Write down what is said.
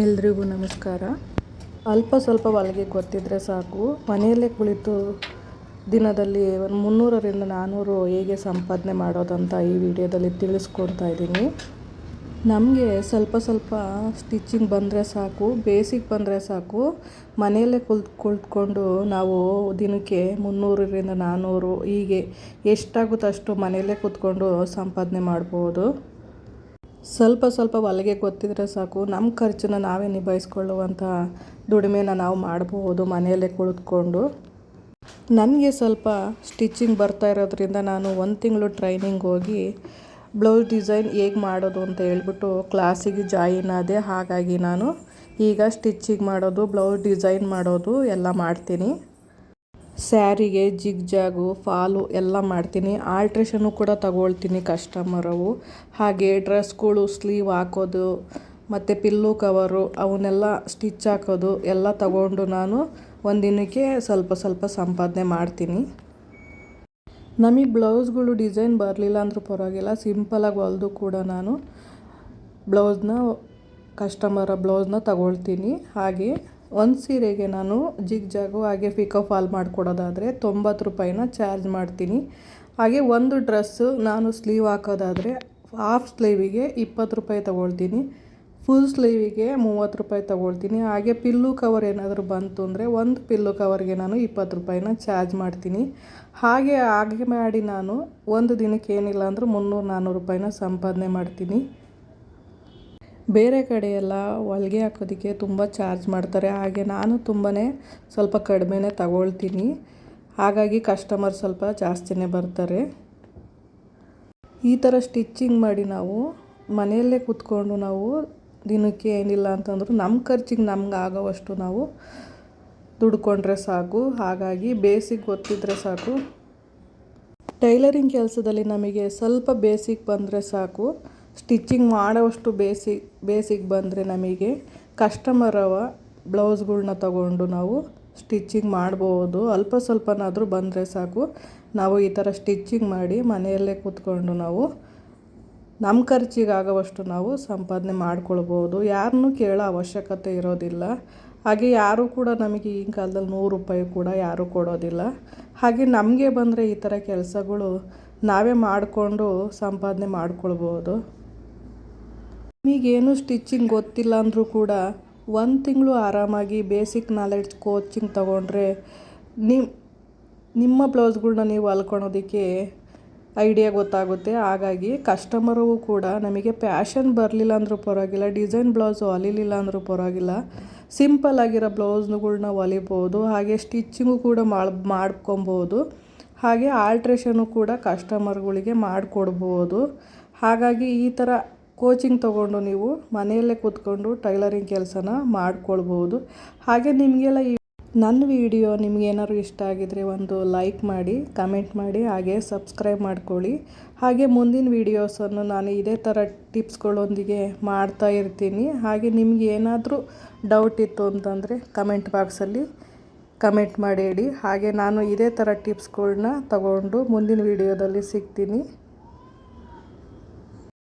ಎಲ್ರಿಗೂ ನಮಸ್ಕಾರ. ಅಲ್ಪ ಸ್ವಲ್ಪ ಹೊಲಿಗೆ ಗೊತ್ತಿದ್ದರೆ ಸಾಕು. ಮನೆಯಲ್ಲೇ ಕುಳಿತು ದಿನದಲ್ಲಿ ಒಂದು ಮುನ್ನೂರರಿಂದ ನಾನ್ನೂರು ಹೇಗೆ ಸಂಪಾದನೆ ಮಾಡೋದಂತ ಈ ವಿಡಿಯೋದಲ್ಲಿ ತಿಳಿಸ್ಕೊಡ್ತಾ ಇದ್ದೀನಿ. ನಮಗೆ ಸ್ವಲ್ಪ ಸ್ವಲ್ಪ ಸ್ಟಿಚಿಂಗ್ ಬಂದರೆ ಸಾಕು ಬೇಸಿಕ್ ಬಂದರೆ ಸಾಕು. ಮನೆಯಲ್ಲೇ ಕುಳಿತು, ಕುಳಿತ್ಕೊಂಡು ನಾವು ದಿನಕ್ಕೆ ಮುನ್ನೂರರಿಂದ ನಾನ್ನೂರು ಹೀಗೆ ಎಷ್ಟಾಗುತ್ತೋ ಅಷ್ಟು ಮನೆಯಲ್ಲೇ ಕೂತ್ಕೊಂಡು ಸಂಪಾದನೆ ಮಾಡ್ಬೋದು. ಸ್ವಲ್ಪ ಸ್ವಲ್ಪ ಹೊಲಿಗೆ ಗೊತ್ತಿದ್ರೆ ಸಾಕು. ನಮ್ಮ ಖರ್ಚನ್ನ ನಾವೇ ನಿಭಾಯಿಸ್ಕೊಳ್ಳುವಂಥ ದುಡಿಮೆನ ನಾವು ಮಾಡಬಹುದು ಮನೆಯಲ್ಲೇ ಕುಳಿತುಕೊಂಡು. ನನಗೆ ಸ್ವಲ್ಪ ಸ್ಟಿಚಿಂಗ್ ಬರ್ತಾ ಇರೋದ್ರಿಂದ ನಾನು ಒಂದು ತಿಂಗಳು ಟ್ರೈನಿಂಗ್ ಹೋಗಿ ಬ್ಲೌಸ್ ಡಿಸೈನ್ ಹೇಗೆ ಮಾಡೋದು ಅಂತ ಹೇಳ್ಬಿಟ್ಟು ಕ್ಲಾಸಿಗೆ ಜಾಯಿನ್ ಆದೆ. ಹಾಗಾಗಿ ನಾನು ಈಗ ಸ್ಟಿಚಿಂಗ್ ಮಾಡೋದು, ಬ್ಲೌಸ್ ಡಿಸೈನ್ ಮಾಡೋದು ಎಲ್ಲ ಮಾಡ್ತೀನಿ. ಸ್ಯಾರಿಗೆ ಜಿಗ್ ಜಾಗು ಫಾಲು ಎಲ್ಲ ಮಾಡ್ತೀನಿ. ಆಲ್ಟ್ರೇಷನ್ನು ಕೂಡ ತಗೊಳ್ತೀನಿ ಕಸ್ಟಮರವು. ಹಾಗೆ ಡ್ರೆಸ್ಗಳು, ಸ್ಲೀವ್ ಹಾಕೋದು, ಮತ್ತು ಪಿಲ್ಲು ಕವರು ಅವನ್ನೆಲ್ಲ ಸ್ಟಿಚ್ ಹಾಕೋದು ಎಲ್ಲ ತಗೊಂಡು ನಾನು ಒಂದಿನಕ್ಕೆ ಸ್ವಲ್ಪ ಸ್ವಲ್ಪ ಸಂಪಾದನೆ ಮಾಡ್ತೀನಿ. ನಮಗೆ ಬ್ಲೌಸ್ಗಳು ಡಿಸೈನ್ ಬರಲಿಲ್ಲ ಅಂದರೂ ಪರವಾಗಿಲ್ಲ. ಸಿಂಪಲಾಗಿ ಹೊಲಿದು ಕೂಡ ನಾನು ಬ್ಲೌಸ್ನ, ಕಸ್ಟಮರ ಬ್ಲೌಸ್ನ ತಗೊಳ್ತೀನಿ. ಹಾಗೆ ಒಂದು ಸೀರೆಗೆ ನಾನು ಜಿಗ್ ಜಾಗು, ಹಾಗೆ ಪಿಕೋ ಫಾಲ್ ಮಾಡಿಕೊಡೋದಾದರೆ ತೊಂಬತ್ತು ರೂಪಾಯಿನ ಚಾರ್ಜ್ ಮಾಡ್ತೀನಿ. ಹಾಗೆ ಒಂದು ಡ್ರೆಸ್ಸು ನಾನು ಸ್ಲೀವ್ ಹಾಕೋದಾದರೆ ಹಾಫ್ ಸ್ಲೀವಿಗೆ ಇಪ್ಪತ್ತು ರೂಪಾಯಿ ತೊಗೊಳ್ತೀನಿ. ಫುಲ್ ಸ್ಲೀವಿಗೆ ಮೂವತ್ತು ರೂಪಾಯಿ ತೊಗೊಳ್ತೀನಿ. ಹಾಗೆ ಪಿಲ್ಲು ಕವರ್ ಏನಾದರೂ ಬಂತು ಅಂದರೆ ಒಂದು ಪಿಲ್ಲು ಕವರ್ಗೆ ನಾನು ಇಪ್ಪತ್ತು ರೂಪಾಯಿನ ಚಾರ್ಜ್ ಮಾಡ್ತೀನಿ. ಹಾಗೆ ಹಾಗೆ ಮಾಡಿ ನಾನು ಒಂದು ದಿನಕ್ಕೆ ಏನಿಲ್ಲ ಅಂದರೂ ಮುನ್ನೂರು ನಾನ್ನೂರು ರೂಪಾಯಿನ ಸಂಪಾದನೆ ಮಾಡ್ತೀನಿ. ಬೇರೆ ಕಡೆಯೆಲ್ಲ ಹೊಲ್ಗೆ ಹಾಕೋದಕ್ಕೆ ತುಂಬ ಚಾರ್ಜ್ ಮಾಡ್ತಾರೆ. ಹಾಗೆ ನಾನು ತುಂಬಾ ಸ್ವಲ್ಪ ಕಡಿಮೆನೇ ತಗೊಳ್ತೀನಿ. ಹಾಗಾಗಿ ಕಸ್ಟಮರ್ ಸ್ವಲ್ಪ ಜಾಸ್ತಿನೇ ಬರ್ತಾರೆ. ಈ ಥರ ಸ್ಟಿಚ್ಚಿಂಗ್ ಮಾಡಿ ನಾವು ಮನೆಯಲ್ಲೇ ಕೂತ್ಕೊಂಡು ನಾವು ದಿನಕ್ಕೆ ಏನಿಲ್ಲ ಅಂತಂದರೂ ನಮ್ಮ ಖರ್ಚಿಗೆ ನಮ್ಗೆ ಆಗೋವಷ್ಟು ನಾವು ದುಡ್ಕೊಂಡ್ರೆ ಸಾಕು. ಹಾಗಾಗಿ ಬೇಸಿಕ್ ಗೊತ್ತಿದ್ದರೆ ಸಾಕು. ಟೈಲರಿಂಗ್ ಕೆಲಸದಲ್ಲಿ ನಮಗೆ ಸ್ವಲ್ಪ ಬೇಸಿಕ್ ಬಂದರೆ ಸಾಕು. ಸ್ಟಿಚ್ಚಿಂಗ್ ಮಾಡೋವಷ್ಟು ಬೇಸಿಕ್ ಬೇಸಿಗೆ ಬಂದರೆ ನಮಗೆ ಕಸ್ಟಮರ್ ಅವ ಬ್ಲೌಸ್ಗಳ್ನ ತಗೊಂಡು ನಾವು ಸ್ಟಿಚ್ಚಿಂಗ್ ಮಾಡ್ಬೋದು. ಅಲ್ಪ ಸ್ವಲ್ಪನಾದರೂ ಬಂದರೆ ಸಾಕು. ನಾವು ಈ ಥರ ಸ್ಟಿಚ್ಚಿಂಗ್ ಮಾಡಿ ಮನೆಯಲ್ಲೇ ಕೂತ್ಕೊಂಡು ನಾವು ನಮ್ಮ ಖರ್ಚಿಗಾಗೋವಷ್ಟು ನಾವು ಸಂಪಾದನೆ ಮಾಡ್ಕೊಳ್ಬೋದು. ಯಾರನ್ನು ಕೇಳೋ ಅವಶ್ಯಕತೆ ಇರೋದಿಲ್ಲ. ಹಾಗೆ ಯಾರೂ ಕೂಡ ನಮಗೆ ಈಗಿನ ಕಾಲದಲ್ಲಿ ನೂರು ರೂಪಾಯಿ ಕೂಡ ಯಾರೂ ಕೊಡೋದಿಲ್ಲ. ಹಾಗೆ ನಮಗೆ ಬಂದರೆ ಈ ಥರ ಕೆಲಸಗಳು ನಾವೇ ಮಾಡಿಕೊಂಡು ಸಂಪಾದನೆ ಮಾಡ್ಕೊಳ್ಬೋದು. ನಿಮಗೇನು ಸ್ಟಿಚ್ಚಿಂಗ್ ಗೊತ್ತಿಲ್ಲ ಅಂದರೂ ಕೂಡ ಒಂದು ತಿಂಗಳು ಆರಾಮಾಗಿ ಬೇಸಿಕ್ ನಾಲೆಡ್ಜ್ ಕೋಚಿಂಗ್ ತೊಗೊಂಡ್ರೆ ನಿಮ್ಮ ನಿಮ್ಮ ಬ್ಲೌಸ್ಗಳ್ನ ನೀವು ಹೊಲ್ಕೊಳೋದಕ್ಕೆ ಐಡಿಯಾ ಗೊತ್ತಾಗುತ್ತೆ. ಹಾಗಾಗಿ ಕಸ್ಟಮರು ಕೂಡ ನಮಗೆ ಪ್ಯಾಷನ್ ಬರಲಿಲ್ಲ ಅಂದರೂ ಪರವಾಗಿಲ್ಲ ಡಿಸೈನ್ ಬ್ಲೌಸು ಹೊಲಿಲಿಲ್ಲ ಅಂದರೂ ಪರವಾಗಿಲ್ಲ ಸಿಂಪಲ್ ಆಗಿರೋ ಬ್ಲೌಸ್ಗಳನ್ನ ಹೊಲಿಬೋದು, ಹಾಗೆ ಸ್ಟಿಚ್ಚಿಂಗು ಕೂಡ ಮಾಡಿ, ಮಾಡ್ಕೊಬೋದು, ಹಾಗೆ ಆಲ್ಟ್ರೇಷನು ಕೂಡ ಕಸ್ಟಮರ್ಗಳಿಗೆ ಮಾಡಿಕೊಡ್ಬೋದು. ಹಾಗಾಗಿ ಈ ಥರ ಕೋಚಿಂಗ್ ತೊಗೊಂಡು ನೀವು ಮನೆಯಲ್ಲೇ ಕೂತ್ಕೊಂಡು ಟೈಲರಿಂಗ್ ಕೆಲಸನ ಮಾಡ್ಕೊಳ್ಬೋದು. ಹಾಗೆ ನಿಮಗೆಲ್ಲ ಈ ನನ್ನ ವಿಡಿಯೋ ನಿಮಗೇನಾದ್ರು ಇಷ್ಟ ಆಗಿದರೆ ಒಂದು ಲೈಕ್ ಮಾಡಿ, ಕಮೆಂಟ್ ಮಾಡಿ, ಹಾಗೆ ಸಬ್ಸ್ಕ್ರೈಬ್ ಮಾಡ್ಕೊಳ್ಳಿ. ಹಾಗೆ ಮುಂದಿನ ವೀಡಿಯೋಸನ್ನು ನಾನು ಇದೇ ಥರ ಟಿಪ್ಸ್ಗಳೊಂದಿಗೆ ಮಾಡ್ತಾ ಇರ್ತೀನಿ. ಹಾಗೆ ನಿಮ್ಗೆ ಏನಾದರೂ ಡೌಟ್ ಇತ್ತು ಅಂತಂದರೆ ಕಮೆಂಟ್ ಬಾಕ್ಸಲ್ಲಿ ಕಮೆಂಟ್ ಮಾಡಿ ಹಾಗೆ ನಾನು ಇದೇ ಥರ ಟಿಪ್ಸ್ಗಳನ್ನ ತಗೊಂಡು ಮುಂದಿನ ವಿಡಿಯೋದಲ್ಲಿ ಸಿಗ್ತೀನಿ.